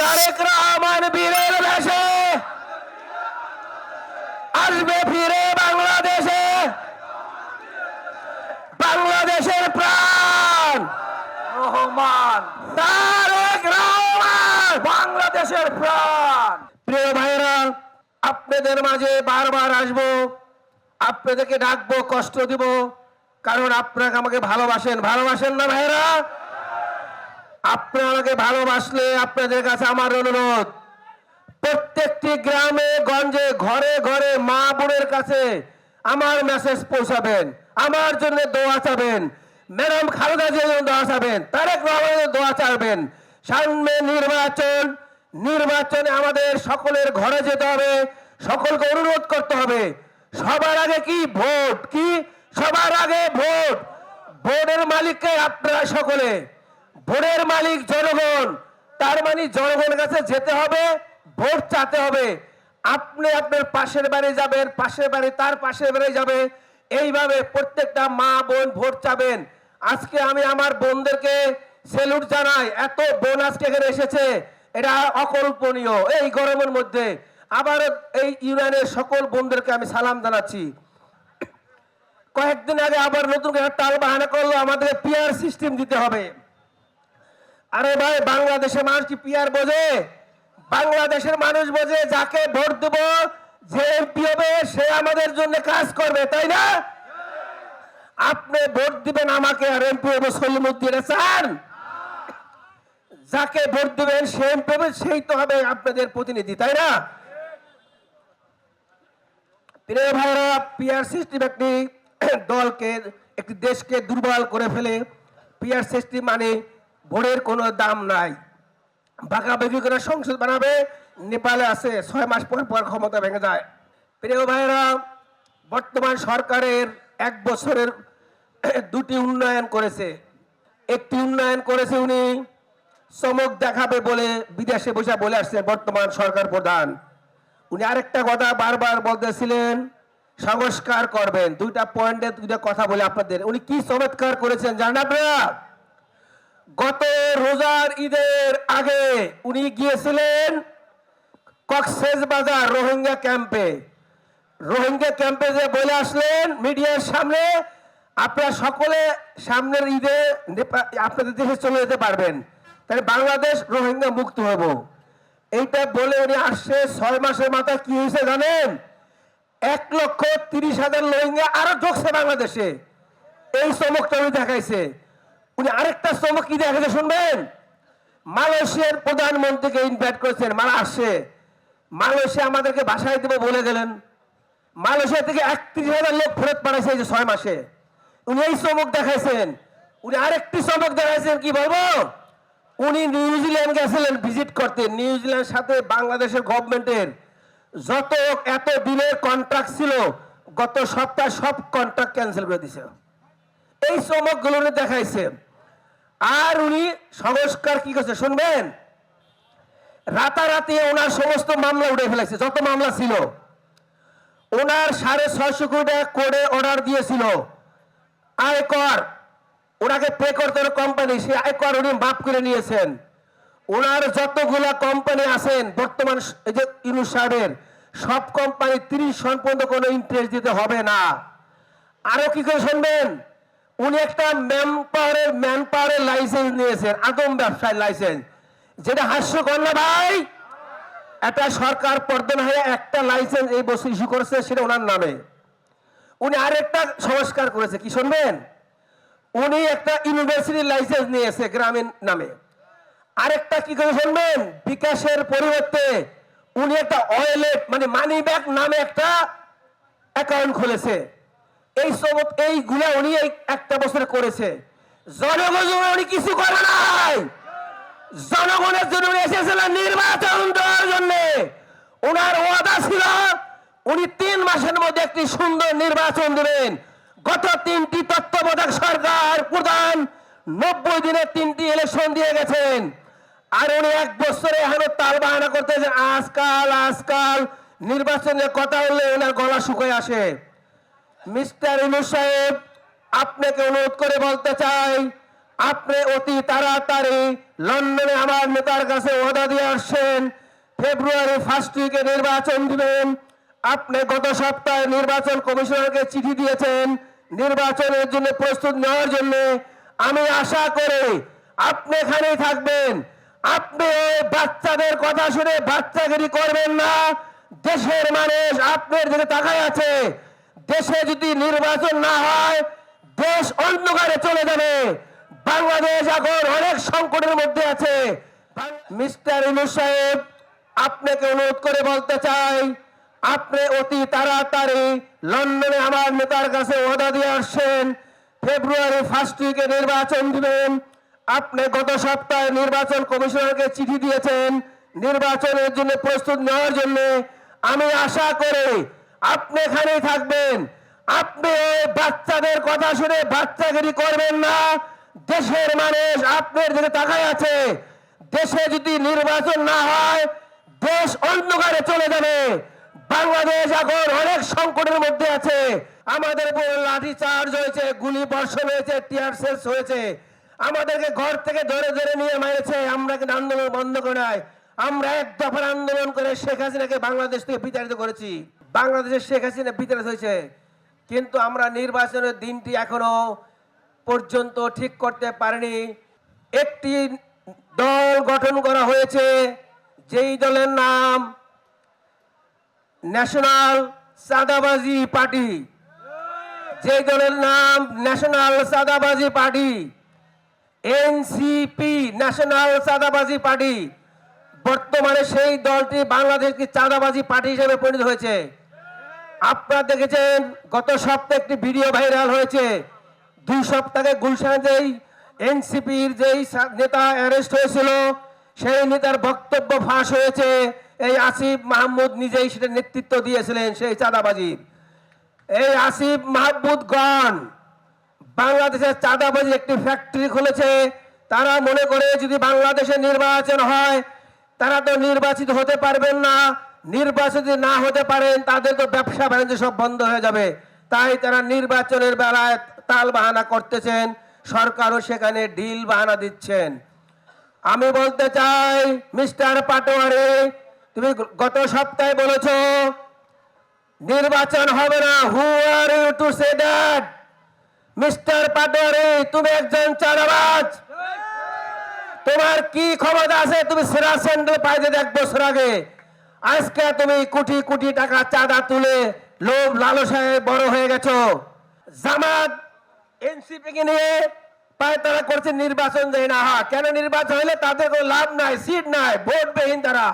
তারেক রহমান বীরের বেশে। আসবে ফিরে বাংলাদেশে। বাংলাদেশের প্রাণ। রহমান। তারেক রহমান। বাংলাদেশের প্রাণ। প্রিয় ভাইরা আপনাদের মাঝে বারবার আসব। আপনাদেরকে ডাকবো কষ্ট দিব। কারণ আপনারা আমাকে ভালোবাসেন। ভালোবাসেন না ভাইরা আপনারা আমাকে ভালোবাসলে আপনাদের কাছে আমার অনুরোধ। প্রত্যেকটি গ্রামে, গঞ্জে, ঘরে ঘরে মা বোনের কাছে আমার মেসেজ পৌঁছাবেন। আমার জন্য দোয়া চাবেন। ম্যাডাম খালেদা জিয়ার জন্য দোয়া চাবেন। তারেক রহমানের দোয়া চাবেন। সামনে নির্বাচন, নির্বাচনে আমাদের সকলের ঘরে যেতে হবে। সকলকে অনুরোধ করতে হবে। সবার আগে কি? ভোট, কি? সবার আগে ভোট। ভোটের মালিককে আপনারা সকলে ভোটের মালিক জনগণ, তার মানে জনগণের কাছে যেতে হবে, ভোট চাতে হবে। আপনি আপনার পাশের বাড়ি যাবেন, পাশের বাড়ি তার পাশের বাড়ি যাবে। এইভাবে প্রত্যেকটা মা, বোন ভোট চাবেন। আজকে আমি আমার বোনদেরকে সেলুট জানাই, এত বোন আজকে এখানে এসেছে, এটা অকল্পনীয় এই গরমের মধ্যে। আবার এই ইউনিয়নের সকল বোনদেরকে আমি সালাম জানাচ্ছি। কয়েকদিন আগে আবার নতুন করে টাল বাহানা করল আমাদের পিয়ার সিস্টেম দিতে হবে। আরে ভাই, বাংলাদেশের মানুষ কি পিয়ার বোঝে? বাংলাদেশের মানুষ বোঝে যাকে ভোট দেব, যে এমপি হবে, সে আমাদের জন্য কাজ করবে, তাই না? আপনি ভোট দিবেন আমাকে আর এমপি হবে সলিমুদ্দিন চান যাকে ভোট দিবেন, সে এমপি হবে, সেই তো হবে আপনাদের প্রতিনিধি, তাই না? প্রিয় ভাইরা পিয়ার সিস্টেম একটি দলকে, একটি দেশকে দুর্বল করে ফেলে। পিয়ার সিস্টেম মানে ভোটের কোনো দাম নাই। বাঁকাবাকি করে সংসদ বানাবে, নেপালে আছে, ছয় মাস পর পর ক্ষমতা ভেঙে যায়। প্রিয় ভাইরা বর্তমান সরকারের এক বছরের দুটি উন্নয়ন করেছে। একটি উন্নয়ন করেছে উনি, চমক দেখাবে বলে বিদেশে বসে বলে আসছে বর্তমান সরকার প্রধান। উনি আরেকটা কথা বারবার বলতেছিলেন, সংস্কার করবেন। দুইটা পয়েন্টে দুইটা কথা বলে আপনাদের। উনি কি চমৎকার করেছেন, জানেন আপনারা? গত রোজার ঈদের আগে উনি গিয়েছিলেন কক্সেস বাজার রোহিঙ্গা ক্যাম্পে। রোহিঙ্গা ক্যাম্পে যে বলে আসলেন মিডিয়ার সামনে, আপনারা সকলে সামনের ঈদে আপনাদের দেশে চলে যেতে পারবেন। তাহলে বাংলাদেশ রোহিঙ্গা মুক্ত হব। এইটা বলে উনি আসছে ছয় মাসের মাথায় কি হয়েছে জানেন? এক লক্ষ তিরিশ হাজার রোহিঙ্গা আরও ঢুকছে বাংলাদেশে। এই চমকটা উনি দেখাইছে। উনি আরেকটা চমক কি দেখাইছে শুনবেন? মালয়েশিয়ার প্রধানমন্ত্রীকে ইনভাইট করেছেন মারা আসছে মালয়েশিয়া আমাদেরকে বাসায় দেবে বলে গেলেন। মালয়েশিয়া থেকে একত্রিশ হাজার লোক ফেরত পাঠাইছে যে ছয় মাসে। উনি এই চমক দেখাইছেন। উনি আরেকটি চমক দেখাইছেন, কি বলব? উনি নিউজিল্যান্ড গেছিলেন ভিজিট করতে। নিউজিল্যান্ডের সাথে বাংলাদেশের গভর্নমেন্টের যত এত দিনের কন্ট্রাক্ট ছিল, গত সপ্তাহ সব কন্ট্রাক্ট ক্যান্সেল করে দিছে। এই চমকগুলো দেখাইছে। আর উনি সংস্কার কি করছে শুনবেন? রাতারাতি ওনার সমস্ত মামলা উঠে ফেলেছে, যত মামলা ছিল। ওনার সাড়ে ছয়শো কোটি টাকা করে অর্ডার দিয়েছিল। আয়কর, ওনাকে পে করতে কোম্পানি সে আয়কর উনি মাফ করে নিয়েছেন। ওনার যতগুলা কোম্পানি আছেন, বর্তমান এই যে ইনু সাহেবের, সব কোম্পানি তিরিশ সন কোনো ইন্টারেস্ট দিতে হবে না। আরও কি করে শুনবেন? উনি একটা ম্যান পাওয়ারের ম্যান পাওয়ারের লাইসেন্স নিয়েছেন, আদম ব্যবসায় লাইসেন্স যেটা হাস্যকর না ভাই? একটা সরকার পর্দন হয়ে একটা লাইসেন্স এই বছর ইস্যু করেছে, সেটা ওনার নামে। উনি আরেকটা সংস্কার করেছে, কি শুনবেন? উনি একটা ইউনিভার্সিটির লাইসেন্স নিয়েছে গ্রামীণ নামে। আরেকটা কি করে শুনবেন? বিকাশের পরিবর্তে উনি একটা ওয়েলেট মানে মানি ব্যাগ নামে একটা অ্যাকাউন্ট খুলেছে। এই সব এই এইগুলা উনি এই একটা বছর করেছে। জনগণ উনি কিছু করে নাই। জনগণের জন্য উনি এসেছিলেন নির্বাচন দেওয়ার জন্য। ওনার ওয়াদা ছিল, উনি তিন মাসের মধ্যে একটি সুন্দর নির্বাচন দেবেন। গত তিনটি তত্ত্বাবধায়ক সরকার প্রধান নব্বই দিনে তিনটি ইলেকশন দিয়ে গেছেন। আর উনি এক বছরে এখনও তাল বাহানা করতেছে আজকাল আজকাল নির্বাচনের কথা বললে ওনার গলা শুকিয়ে আসে। মিস্টার ইনু সাহেব, আপনাকে অনুরোধ করে বলতে চাই, আপনি অতি তাড়াতাড়ি লন্ডনে আমার নেতার কাছে ওয়াদা দিয়ে আসছেন। ফেব্রুয়ারি ফার্স্ট উইকে নির্বাচন দিবেন। আপনি গত সপ্তাহে নির্বাচন কমিশনারকে চিঠি দিয়েছেন। নির্বাচনের জন্য প্রস্তুত নেওয়ার জন্য। আমি আশা করি আপনি এখানেই থাকবেন। আপনি বাচ্চাদের কথা শুনে বাচ্চাগিরি করবেন না। দেশের মানুষ আপনার দিকে তাকায় আছে। দেশে যদি নির্বাচন না হয়, দেশ অন্ধকারে চলে যাবে। বাংলাদেশ এখন অনেক সংকটের মধ্যে আছে। মিস্টার ইনুস সাহেব, আপনাকে অনুরোধ করে বলতে চাই, আপনি অতি তাড়াতাড়ি লন্ডনে আমার নেতার কাছে ওয়াদা দিয়ে আসছেন। ফেব্রুয়ারি ফার্স্ট উইকে নির্বাচন দিবেন। আপনি গত সপ্তাহে নির্বাচন কমিশনারকে চিঠি দিয়েছেন। নির্বাচনের জন্য প্রস্তুত নেওয়ার জন্য। আমি আশা করি আপনি এখানেই থাকবেন। আপনি বাচ্চাদের কথা শুনে বাচ্চাগিরি করবেন না। দেশের মানুষ আপনার দিকে তাকায় আছে। দেশে যদি নির্বাচন না হয়, দেশ অন্ধকারে চলে যাবে। বাংলাদেশ এখন অনেক সংকটের মধ্যে আছে। আমাদের উপর লাঠি চার্জ হয়েছে গুলি বর্ষণ হয়েছে টিয়ার সেলস হয়েছে। আমাদেরকে ঘর থেকে ধরে ধরে নিয়ে মেরেছে। আমরা কিন্তু আন্দোলন বন্ধ করে আমরা এক দফার আন্দোলন করে শেখ হাসিনাকে বাংলাদেশ থেকে বিতাড়িত করেছি। বাংলাদেশের শেখ হাসিনা বিতাড়িত হয়েছে। কিন্তু আমরা নির্বাচনের দিনটি এখনও পর্যন্ত ঠিক করতে পারিনি। একটি দল গঠন করা হয়েছে, যেই দলের নাম ন্যাশনাল সাদাবাজি পার্টি। যে দলের নাম ন্যাশনাল সাদাবাজি পার্টি, এনসিপি ন্যাশনাল সাদাবাজি পার্টি। বর্তমানে সেই দলটি বাংলাদেশকে চাঁদাবাজি পার্টি হিসেবে পরিণত হয়েছে। আপনারা দেখেছেন, গত সপ্তাহে একটি ভিডিও ভাইরাল হয়েছে। দুই সপ্তাহে গুলশানে যেই এনসিপির যেই নেতা অ্যারেস্ট হয়েছিল, সেই নেতার বক্তব্য ফাঁস হয়েছে। এই আসিফ মাহমুদ নিজেই সেটা নেতৃত্ব দিয়েছিলেন, সেই চাঁদাবাজির। এই আসিফ মাহমুদ গণ, বাংলাদেশের চাঁদাবাজি একটি ফ্যাক্টরি খুলেছে। তারা মনে করে যদি বাংলাদেশে নির্বাচন হয়, তারা তো নির্বাচিত হতে পারবেন না। নির্বাচিত না হতে পারেন, তাদের তো ব্যবসা বাণিজ্য সব বন্ধ হয়ে যাবে। তাই তারা নির্বাচনের বেলায় তাল বাহানা করতেছেন, সরকারও সেখানে ডিল বাহানা দিচ্ছেন। আমি বলতে চাই, মিস্টার পাটোয়ারি, তুমি গত সপ্তাহে বলেছ, নির্বাচন হবে না who are you to say that mister Patwari, তুমি একজন চারাবাজ তোমার কি ক্ষমতা আছে? তুমি সেরা স্যান্ডেল পাইতে এক বছর আগে। আজকে তুমি কোটি কোটি টাকা চাঁদা তুলে লোভ লালসায় বড় হয়ে গেছো। জামাত, এনসিপি কে নিয়ে পায়তারা করছে নির্বাচন দেয় না। হা কেন নির্বাচন হলে তাদের কোনো লাভ নাই, সিট নাই ভোট বেহীন তারা।